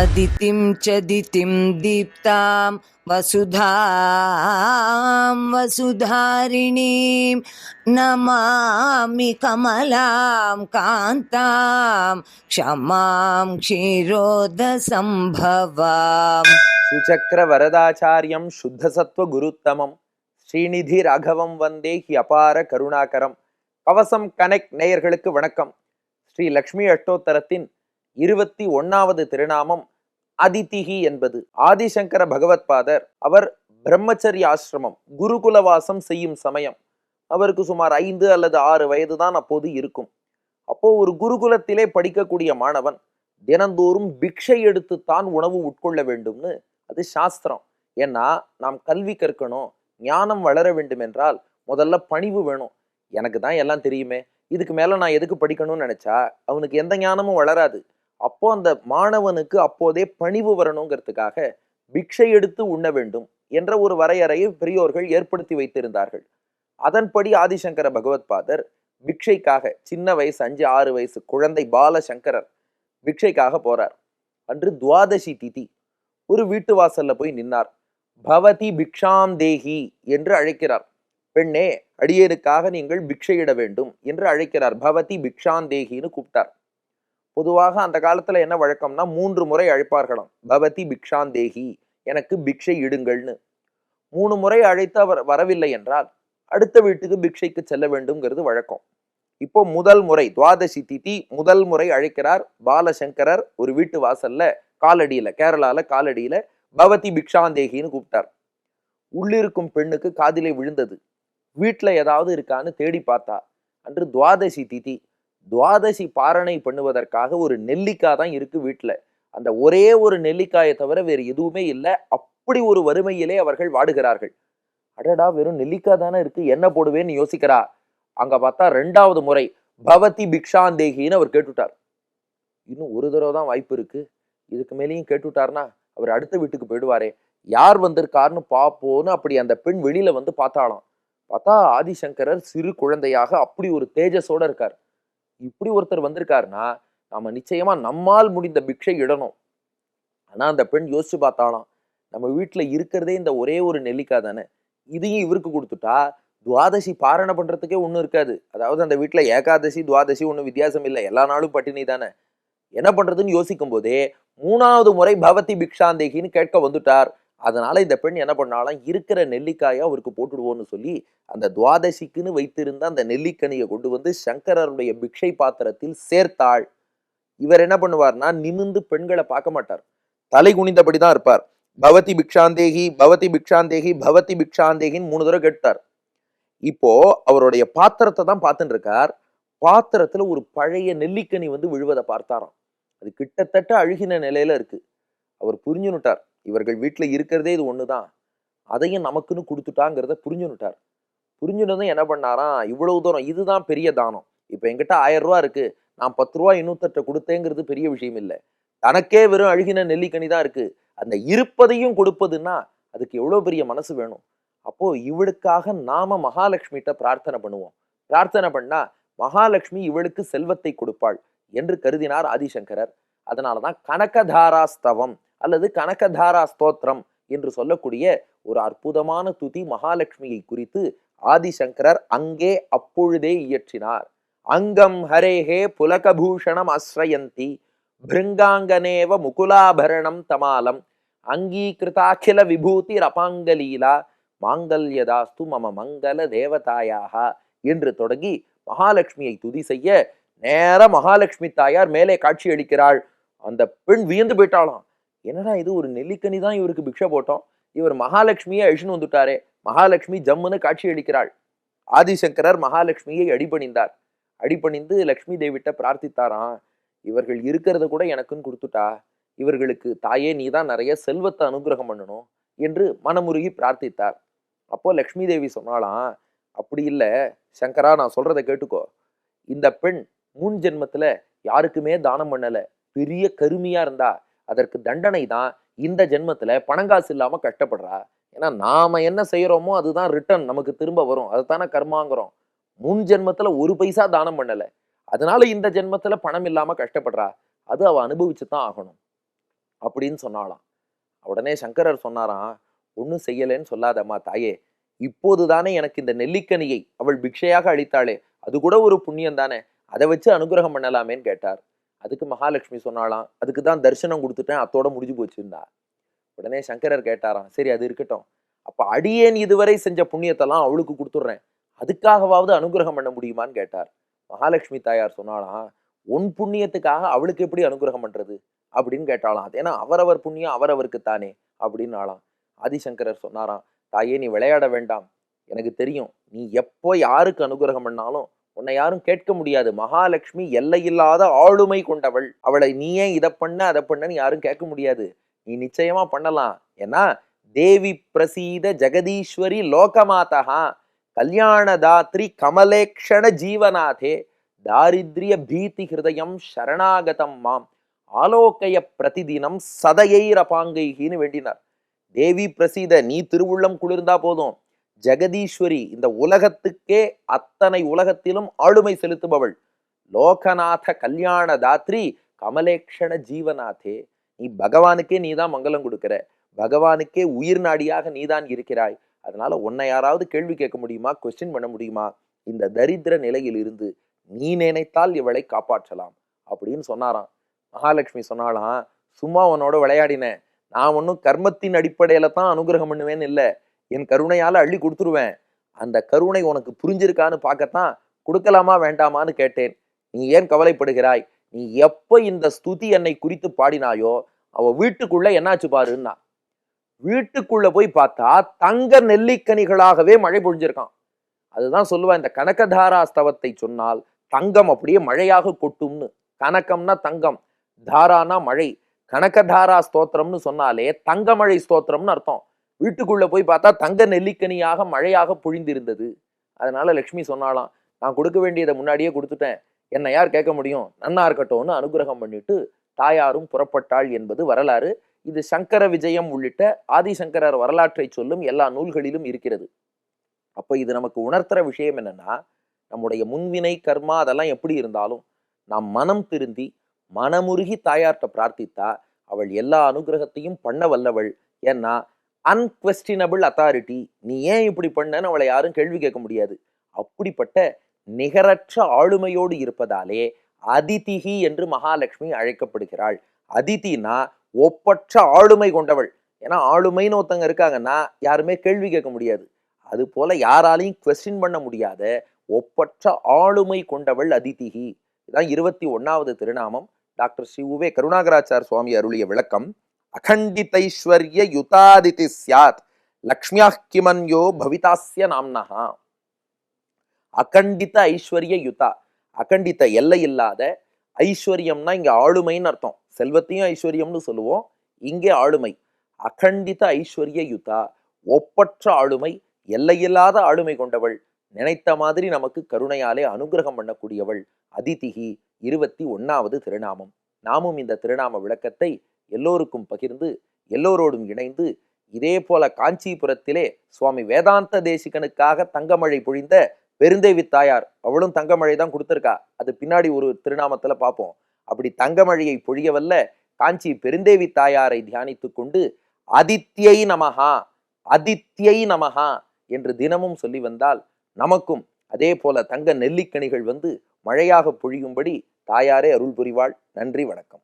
अदितिं च दितिं दीप्तां वसुधां वसुधारिणीं नमामि कमलां कान्तां क्षमां क्षीरोदसम्भवाम् सुचक्रवरदाचार्यं शुद्धसत्त्वगुरुत्तमम् ஸ்ரீநிதி ராகவம் வந்தே ஹி அபார கருணாகரம். கவசம் கனெக்ட் நேயர்களுக்கு வணக்கம். ஸ்ரீ லக்ஷ்மி அஷ்டோத்தரத்தின் இருபத்தி ஒன்னாவது திருநாமம் அதிதிகி என்பது. ஆதிசங்கர பகவத்பாதர் அவர் பிரம்மச்சரிய ஆசிரமம் குருகுலவாசம் செய்யும் சமயம். அவருக்கு சுமார் ஐந்து அல்லது ஆறு வயது தான் அப்போது இருக்கும். அப்போ ஒரு குருகுலத்திலே படிக்கக்கூடிய மாணவன் தினந்தோறும் பிக்ஷை எடுத்துத்தான் உணவு உட்கொள்ள வேண்டும்னு அது சாஸ்திரம். ஏன்னா நாம் கல்வி கற்கணும் ஞானம் வளர வேண்டும் என்றால் முதல்ல பணிவு வேணும். எனக்கு தான் எல்லாம் தெரியுமே. இதுக்கு மேலே நான் எதுக்கு படிக்கணும்னு நினச்சா அவனுக்கு எந்த ஞானமும் வளராது. அப்போ அந்த மாணவனுக்கு அப்போதே பணிவு வரணுங்கிறதுக்காக பிக்ஷை எடுத்து உண்ண வேண்டும் என்ற ஒரு வரையறையை பெரியோர்கள் ஏற்படுத்தி வைத்திருந்தார்கள். அதன்படி ஆதிசங்கர பகவத்பாதர் பிக்ஷைக்காக சின்ன வயசு அஞ்சு ஆறு வயசு குழந்தை பாலசங்கரர் பிக்ஷைக்காக போறார். அன்று துவாதசி திதி. ஒரு வீட்டு வாசல்ல போய் நின்னார். பவதி பிக்ஷாம் தேஹி என்று அழைக்கிறார். பெண்ணே அடியேனுக்காக நீங்கள் பிக்ஷையிட வேண்டும் என்று அழைக்கிறார். பவதி பிக்ஷாம் தேகின்னு கூப்பிட்டார். பொதுவாக அந்த காலத்துல என்ன வழக்கம்னா மூன்று முறை அழைப்பார்களாம். பவதி பிக்ஷாம் தேகி எனக்கு பிக்ஷை இடுங்கள்னு. மூணு முறை அழைத்து அவர் வரவில்லை என்றால் அடுத்த வீட்டுக்கு பிக்ஷைக்கு செல்ல வேண்டும்ங்கிறது வழக்கம். இப்போ முதல் முறை துவாதசி திதி முதல் முறை அழைக்கிறார் பாலசங்கரர் ஒரு வீட்டு வாசல்ல காலடியில கேரளால காலடியில பவதி பிக்ஷாந்தேகின்னு கூப்பிட்டார். உள்ளிருக்கும் பெண்ணுக்கு காதிலே விழுந்தது. வீட்டில் ஏதாவது இருக்கான்னு தேடி பார்த்தா அன்று துவாதசி திதி துவாதசி பாரணை பண்ணுவதற்காக ஒரு நெல்லிக்காய் தான் இருக்கு வீட்டில் அந்த ஒரே ஒரு நெல்லிக்காயை தவிர வேறு எதுவுமே இல்லை. அப்படி ஒரு வறுமையிலே அவர்கள் வாடுகிறார்கள். அடடா வெறும் நெல்லிக்காய் தானே இருக்கு என்ன போடுவேன்னு யோசிக்கிறா. அங்க பார்த்தா ரெண்டாவது முறை பவதி பிக்ஷாந்தேகின்னு அவர் கேட்டுட்டார். இன்னும் ஒரு தடவை தான் வாய்ப்பு இருக்கு. இதுக்கு மேலேயும் கேட்டுட்டார்னா அவர் அடுத்த வீட்டுக்கு போயிடுவாரே. யார் வந்திருக்காருன்னு பார்ப்போன்னு அப்படி அந்த பெண் வெளியில வந்து பார்த்தாலாம் பார்த்தா ஆதிசங்கரர் சிறு குழந்தையாக அப்படி ஒரு தேஜஸோட இருக்கார். இப்படி ஒருத்தர் வந்திருக்காருன்னா நாம நிச்சயமா நம்மால் முடிந்த பிக்ஷை இடணும். ஆனா அந்த பெண் யோசிச்சு பார்த்தாலாம் நம்ம வீட்டுல இருக்கிறதே இந்த ஒரே ஒரு நெல்லிக்காய் தானே. இதையும் இவருக்கு கொடுத்துட்டா துவாதசி பாரணை பண்றதுக்கே ஒன்றும் இருக்காது. அதாவது அந்த வீட்டில் ஏகாதசி துவாதசி ஒன்றும் வித்தியாசம் இல்லை. எல்லா நாளும் பட்டினி தானே. என்ன பண்றதுன்னு யோசிக்கும் போதே மூணாவது முறை பவதி பிக்ஷாந்தேகின்னு கேட்க வந்துட்டார். அதனால இந்த பெண் என்ன பண்ணாலும் இருக்கிற நெல்லிக்காயை அவருக்கு போட்டுடுவோம்னு சொல்லி அந்த துவாதசிக்குன்னு வைத்திருந்த அந்த நெல்லிக்கனியை கொண்டு வந்து சங்கரருடைய பிக்ஷை பாத்திரத்தில் சேர்த்தாள். இவர் என்ன பண்ணுவார்னா நிமிந்து பெண்களை பார்க்க மாட்டார். தலை குனிந்தபடி தான் இருப்பார். பவதி பிக்ஷாந்தேகி பவதி பிக்ஷாந்தேகி பவதி பிக்ஷாந்தேகின்னு மூணு தடவை கேட்டார் இப்போ அவருடைய பாத்திரத்தை தான் பார்த்துட்டு இருக்கார். பாத்திரத்துல ஒரு பழைய நெல்லிக்கனி வந்து விழுவதை பார்த்தாராம். அது கிட்டத்தட்ட அழுகின நிலையில இருக்கு. அவர் புரிஞ்சுனுட்டார் இவர்கள் வீட்டில் இருக்கிறதே இது ஒன்று தான் அதையும் நமக்குன்னு கொடுத்துட்டாங்கிறத புரிஞ்சுனுட்டார் புரிஞ்சுனதும் என்ன பண்ணாராம் இவ்வளவு தூரம் இதுதான் பெரிய தானம். இப்போ என்கிட்ட ஆயிரம் ரூபா இருக்கு. நான் பத்து ரூபா இன்னொருத்தட்ட கொடுத்தேங்கிறது பெரிய விஷயம் இல்லை. தனக்கே வெறும் அழுகின நெல்லிக்கனி தான் இருக்கு. அந்த இருப்பதையும் கொடுப்பதுன்னா அதுக்கு எவ்வளோ பெரிய மனசு வேணும்? அப்போ இவளுக்காக நாம மகாலட்சுமிகிட்ட பிரார்த்தனை பண்ணுவோம். பிரார்த்தனை பண்ணா மகாலட்சுமி இவளுக்கு செல்வத்தை கொடுப்பாள். என்று கருதினார் ஆதிசங்கரர். அதனாலதான் கனகதாராஸ்தவம் அல்லது கனகதாரா ஸ்தோத்திரம் என்று சொல்லக்கூடிய ஒரு அற்புதமான துதி மகாலட்சுமியை குறித்து ஆதிசங்கரர் அங்கே அப்பொழுதே இயற்றினார். அங்கம் ஹரேஹே புலகபூஷணம் அஸ்ரயந்தி பிருங்காங்கனேவ முகுலாபரணம் தமாலம் அங்கீகிருதாக்கில விபூதி ரபாங்கலீலா மாங்கல்யதாஸ்து மம மங்கள தேவதாயாக என்று தொடங்கி மகாலட்சுமியை துதி செய்ய நேர மகாலட்சுமி தாயார் மேலே காட்சி அளிக்கிறாள். அந்த பெண் வியந்து போயிட்டாளாம். என்னடா இது ஒரு நெல்லிக்கனி தான் இவருக்கு பிக்ஷை போட்டோம். இவர் மகாலட்சுமியை அழிச்சுன்னு வந்துட்டாரே. மகாலட்சுமி ஜம்முன்னு காட்சி அளிக்கிறாள். ஆதிசங்கரர் மகாலட்சுமியை அடிபணிந்தார். அடிபணிந்து லக்ஷ்மி தேவிட்ட பிரார்த்தித்தாராம். இவர்கள் இருக்கிறத கூட எனக்குன்னு கொடுத்துட்டா? இவர்களுக்கு தாயே நீதான் நிறைய செல்வத்தை அனுகிரகம் பண்ணணும் என்று மனமுருகி பிரார்த்தித்தார். அப்போ லக்ஷ்மி தேவி சொன்னாலாம் அப்படி இல்லை. சங்கரா நான் சொல்றதை கேட்டுக்கோ. இந்த பெண் முன் ஜென்மத்துல யாருக்குமே தானம் பண்ணல. பெரிய கருமியா இருந்தா அதற்கு தண்டனை தான் இந்த ஜென்மத்துல பணங்காசு இல்லாம கஷ்டப்படுறா. ஏன்னா நாம என்ன செய்யறோமோ அதுதான் ரிட்டர்ன் நமக்கு திரும்ப வரும். அதுதானே கர்மாங்கிறோம். முன் ஜென்மத்துல ஒரு பைசா தானம் பண்ணல. அதனால இந்த ஜென்மத்துல பணம் இல்லாம கஷ்டப்படுறா. அது அவ அனுபவிச்சு தான் ஆகணும். அப்படின்னு சொன்னாலாம் உடனே சங்கரர் சொன்னாராம் ஒன்றும் செய்யலைன்னு சொல்லாதம்மா தாயே. இப்போதுதானே எனக்கு இந்த நெல்லிக்கனியை அவள் பிக்ஷையாக அளித்தாளே. அது கூட ஒரு புண்ணியம் தானே அதை வச்சு அனுகிரகம் பண்ணலாமேன்னு கேட்டார். அதுக்கு மகாலட்சுமி சொன்னாலாம் அதுக்கு தான் தரிசனம் கொடுத்துட்டேன் அத்தோட முடிஞ்சு போச்சுருந்தா உடனே சங்கரர் கேட்டாராம் சரி அது இருக்கட்டும். அப்போ அடியேன் இதுவரை செஞ்ச புண்ணியத்தெல்லாம் அவளுக்கு கொடுத்துட்றேன். அதுக்காகவாவது அனுகிரகம் பண்ண முடியுமான்னு கேட்டார். மகாலட்சுமி தாயார் சொன்னாலாம் உன் புண்ணியத்துக்காக அவளுக்கு எப்படி அனுகிரகம் பண்ணுறது அப்படின்னு கேட்டாலாம் அது ஏன்னா அவரவர் புண்ணியம் அவரவருக்கு தானே அப்படின்னு ஆளாம் ஆதிசங்கரர் சொன்னாராம் தாயே நீ விளையாட வேண்டாம். எனக்கு தெரியும் நீ எப்போ யாருக்கு அனுகிரகம் பண்ணாலும் உன்னை யாரும் கேட்க முடியாது. மகாலட்சுமி எல்லையில்லாத ஆளுமை கொண்டவள். அவளை நீயே இதை பண்ண அதை பண்ணன்னு யாரும் கேட்க முடியாது. நீ நிச்சயமா பண்ணலாம். ஏன்னா தேவி பிரசீத ஜெகதீஸ்வரி லோகமாதா கல்யாணதாத்ரி கமலேக்ஷண ஜீவநாதே தாரித்ரிய பீதி ஹிருதயம் சரணாகதம் மாம். ஆலோக்கைய பிரதிதினம் சதையைரபாங்கைகின்னு வேண்டினார். தேவி பிரசீத நீ திருவுள்ளம் குளிர்ந்தா போதும். ஜெகதீஸ்வரி இந்த உலகத்துக்கே அத்தனை உலகத்திலும் ஆளுமை செலுத்துபவள். லோகநாத கல்யாண தாத்ரி கமலேக்ஷண ஜீவநாதே நீ பகவானுக்கே நீதான் மங்களம் கொடுக்கிற. பகவானுக்கே உயிர் நாடியாக நீதான் இருக்கிறாய். அதனால உன்னை யாராவது கேள்வி கேட்க முடியுமா கொஸ்டின் பண்ண முடியுமா? இந்த தரித்திர நிலையில் இருந்து நீ நினைத்தால் இவளை காப்பாற்றலாம் அப்படின்னு சொன்னாராம். மகாலட்சுமி சொன்னாலாம் சும்மா உன்னோட விளையாடினேன் நான் ஒன்றும் கர்மத்தின் அடிப்படையில தான் அனுகிரகம் பண்ணுவேன்னு இல்லை. என் கருணையால் அள்ளி கொடுத்துருவேன். அந்த கருணை உனக்கு புரிஞ்சிருக்கான்னு பார்க்கத்தான் கொடுக்கலாமா வேண்டாமான்னு கேட்டேன். நீ ஏன் கவலைப்படுகிறாய்? நீ எப்போ இந்த ஸ்துதி என்னை குறித்து பாடினாயோ அவ வீட்டுக்குள்ள என்னாச்சு பாருன்னா வீட்டுக்குள்ள போய் பார்த்தா தங்க நெல்லிக்கனிகளாகவே மழை பொழிஞ்சிருக்கான். அதுதான் சொல்லுவா இந்த கனகதாரா ஸ்தவத்தை சொன்னால் தங்கம் அப்படியே மழையாக கொட்டும்னு. கனகம்னா தங்கம் தாரானா மழை. கனகதாரா ஸ்தோத்திரம்னு சொன்னாலே தங்கமழை ஸ்தோத்திரம்னு அர்த்தம். வீட்டுக்குள்ளே போய் பார்த்தா தங்க நெல்லிக்கனியாக மழையாக பொழிந்திருந்தது. அதனால் லக்ஷ்மி சொன்னாலாம் நான் கொடுக்க வேண்டியதை முன்னாடியே கொடுத்துட்டேன். என்னை யார் கேட்க முடியும்? நன்னா இருக்கட்டும்னு அனுகிரகம் பண்ணிட்டு தாயாரும் புறப்பட்டாள் என்பது வரலாறு. இது சங்கர விஜயம் உள்ளிட்ட ஆதிசங்கரர் வரலாற்றை சொல்லும் எல்லா நூல்களிலும் இருக்கிறது. அப்போ இது நமக்கு உணர்த்துற விஷயம் என்னன்னா நம்முடைய முன்வினை கர்மா அதெல்லாம் எப்படி இருந்தாலும் நாம் மனம் திருந்தி மனமுருகி தாயார்கிட்ட பிரார்த்தித்தா அவள் எல்லா அனுகிரகத்தையும் பண்ண வல்லவள். ஏன்னா அன்கொஸ்டினபிள் அத்தாரிட்டி நீ ஏன் இப்படி பண்ணன்னு அவளை யாரும் கேள்வி கேட்க முடியாது. அப்படிப்பட்ட நிகரற்ற ஆளுமையோடு இருப்பதாலே அதிதிகி என்று மகாலட்சுமி அழைக்கப்படுகிறாள். அதிதினா ஒப்பற்ற ஆளுமை கொண்டவள். ஏன்னா ஆளுமைன்னு ஒருத்தங்க இருக்காங்கன்னா யாருமே கேள்வி கேட்க முடியாது. அது போல யாராலையும் கொஸ்டின் பண்ண முடியாத ஒப்பற்ற ஆளுமை கொண்டவள் அதிதிகி இதான் இருபத்தி ஒன்னாவது திருநாமம். டாக்டர் ஸ்ரீ உவே கருணாகராச்சார் சுவாமி அருளிய விளக்கம். அகண்டிதைஸ்வர்ய யுதாதிதி சியாத் லக்ஷ்மியா கிமன்யோ பவிதாஸ்ய நாம்னஹா. அகண்டித ஐஸ்வர்ய யுதா அகண்டித எல்லை இல்லாத ஐஸ்வர்யம்னா இங்க ஆளுமைன்னு அர்த்தம். செல்வத்தையும் ஐஸ்வர்யம்னு சொல்லுவோம். இங்கே ஆளுமை. அகண்டித ஐஸ்வர்ய யுதா ஒப்பற்ற ஆளுமை எல்லையில்லாத ஆளுமை கொண்டவள். நினைத்த மாதிரி நமக்கு கருணையாலே அனுகிரகம் பண்ணக்கூடியவள். அதிதிகி இருபத்தி ஒன்னாவது திருநாமம். நாமும் இந்த திருநாம விளக்கத்தை எல்லோருக்கும் பகிர்ந்து எல்லோரோடும் இணைந்து இதே போல காஞ்சிபுரத்திலே சுவாமி வேதாந்த தேசிகனுக்காக தங்கமழை பொழிந்த பெருந்தேவி தாயார் அவளும் தங்கமழை தான் கொடுத்துருக்கா. அது பின்னாடி ஒரு திருநாமத்துல பார்ப்போம். அப்படி தங்கமழையை பொழியவல்ல காஞ்சி பெருந்தேவி தாயாரை தியானித்து கொண்டு அதித்யை நமஹா அதித்யை நமஹா என்று தினமும் சொல்லி வந்தால் நமக்கும் அதே போல தங்க நெல்லிக்கனிகள் வந்து மழையாக பொழியும்படி தாயாரே அருள் புரிவாள். நன்றி வணக்கம்.